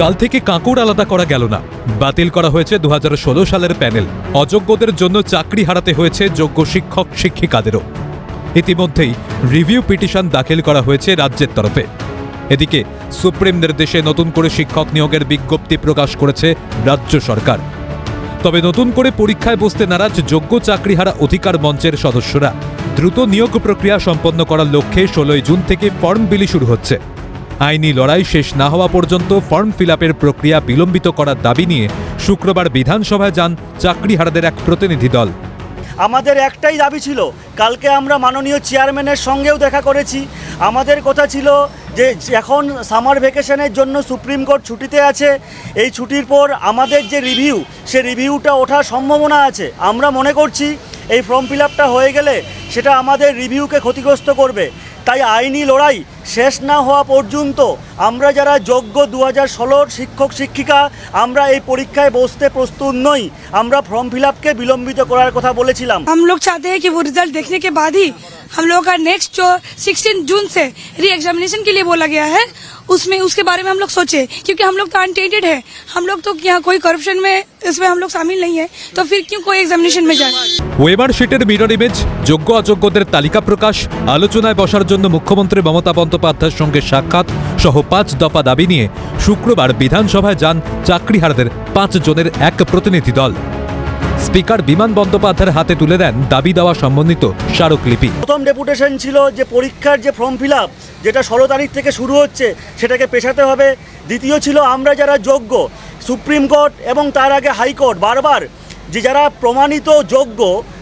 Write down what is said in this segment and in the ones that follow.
চাল থেকে কাঁকড় আলাদা করা গেল না। বাতিল করা হয়েছে দু হাজার ষোলো সালের প্যানেল। অযোগ্যদের জন্য চাকরি হারাতে হয়েছে যোগ্য শিক্ষক শিক্ষিকাদেরও। ইতিমধ্যেই রিভিউ পিটিশন দাখিল করা হয়েছে রাজ্যের তরফে। এদিকে সুপ্রিম নির্দেশে নতুন করে শিক্ষক নিয়োগের বিজ্ঞপ্তি প্রকাশ করেছে রাজ্য সরকার। তবে নতুন করে পরীক্ষায় বসতে নারাজ যোগ্য চাকরিহারা অধিকার মঞ্চের সদস্যরা। দ্রুত নিয়োগ প্রক্রিয়া সম্পন্ন করার লক্ষ্যে ষোলোই জুন থেকে ফর্ম বিলি শুরু হচ্ছে। আইনি লড়াই শেষ না হওয়া পর্যন্ত ফর্ম ফিল প্রক্রিয়া বিলম্বিত করার দাবি নিয়ে শুক্রবার বিধানসভায় যান চাকরিহারাদের এক প্রতিনিধি দল। আমাদের একটাই দাবি ছিল, কালকে আমরা মাননীয় চেয়ারম্যানের সঙ্গেও দেখা করেছি। আমাদের কথা ছিল যে, এখন সামার ভ্যাকেশনের জন্য সুপ্রিম কোর্ট ছুটিতে আছে। এই ছুটির পর আমাদের যে রিভিউ, সে রিভিউটা ওঠার সম্ভাবনা আছে। আমরা মনে করছি, এই ফর্ম ফিল হয়ে গেলে সেটা আমাদের রিভিউকে ক্ষতিগ্রস্ত করবে। তাই আইনি লড়াই শেষ না হওয়া পর্যন্ত আমরা যারা যোগ্য দু হাজার ষোলোর শিক্ষক শিক্ষিকা আমরা এই পরীক্ষায় বসতে প্রস্তুত নই আমরা ফর্ম ফিল আপকে বিলম্বিত করার কথা বলেছিলাম हम लोग चाहते हैं कि वो रिजल्ट देखने के बाद ही हम लोगों का नेक्स्ट जो 16 जून से री एग्जामिनेशन के लिए बोला गया है उसमें उसके बारे में हम लोग सोचे क्योंकि हम लोग तो अनटेंटेड है हम लोग तो यहाँ कोई करप्शन में इसमें हम लोग शामिल नहीं है तो फिर क्यों कोई एग्जामिनेशन में जाए ওয়েবার শিটের মিরর ইমেজ যোগ্য অযোগ্যদের তালিকা প্রকাশ আলোচনায় বসার জন্য মুখ্যমন্ত্রী মমতা বন্দ্যোপাধ্যায়ের সঙ্গে সাক্ষাৎ সহ পাঁচ দফা দাবি নিয়ে শুক্রবার বিধানসভায় যান চাকরিহারাদের পাঁচ জনের এক প্রতিনিধি দল স্পিকার বিমান বন্দ্যোপাধ্যায়ের হাতে তুলে দেন দাবি দেওয়া সম্বন্ধিত স্মারকলিপি। প্রথম ডেপুটেশন ছিল যে পরীক্ষার যে ফর্ম ফিল যেটা ষোলো তারিখ থেকে শুরু হচ্ছে, সেটাকে পেশাতে হবে। দ্বিতীয় ছিল আমরা যারা যোগ্য, সুপ্রিম কোর্ট এবং তার আগে হাইকোর্ট বারবার যে যারা প্রমাণিত যোগ্য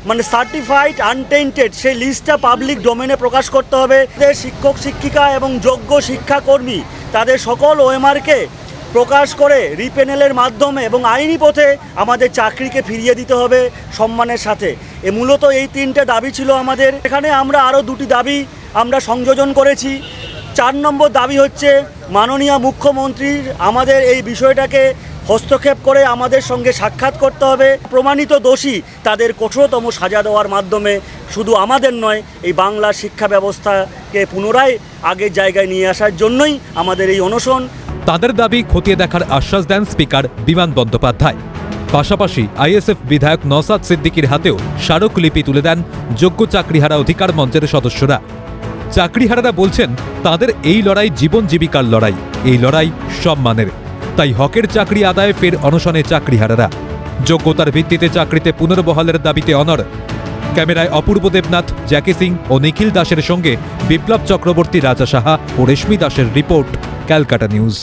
মানে সার্টিফাইড আনটেন্টেড সেই লিস্টটা পাবলিক ডোমেনে প্রকাশ করতে হবে। শিক্ষক, শিক্ষিকা এবং যোগ্য শিক্ষাকর্মী, তাদের সকল ওএমআরকে প্রকাশ করে রিপেনেলের মাধ্যমে এবং আইনি পথে আমাদের চাকরিকে ফিরিয়ে দিতে হবে সম্মানের সাথে। এ মূলত এই তিনটে দাবি ছিল আমাদের। এখানে আমরা আরও দুটি দাবি আমরা সংযোজন করেছি। চার নম্বর দাবি হচ্ছে, মাননীয় মুখ্যমন্ত্রীর আমাদের এই বিষয়টাকে হস্তক্ষেপ করে আমাদের সঙ্গে সাক্ষাৎ করতে হবে। প্রমাণিত দোষী তাদের কঠোরতম সাজা দেওয়ার মাধ্যমে শুধু আমাদের নয়, এই বাংলা শিক্ষা ব্যবস্থাকে পুনরায় আগের জায়গায় নিয়ে আসার জন্যই আমাদের এই অনশন তাদের দাবি খতিয়ে দেখার আশ্বাস দেন স্পিকার বিমান বন্দ্যোপাধ্যায়। পাশাপাশি আইএসএফ বিধায়ক নসাদ সিদ্দিকির হাতেও স্মারকলিপি তুলে দেন যোগ্য চাকরিহারা অধিকার মঞ্চের সদস্যরা। চাকরিহারারা বলছেন, তাদের এই লড়াই জীবন জীবিকার লড়াই। এই লড়াই সম্মানের। তাই হকের চাকরি আদায়ে ফের অনশনে চাকরিহারারা। যোগ্যতার ভিত্তিতে চাকরিতে পুনর্বহালের দাবিতে অনর ক্যামেরায় অপূর্ব দেবনাথ, জ্যাকি সিং ও নিখিল দাসের সঙ্গে বিপ্লব চক্রবর্তী রাজা সাহা ও রেশমি দাসের রিপোর্ট। ক্যালকাটা নিউজ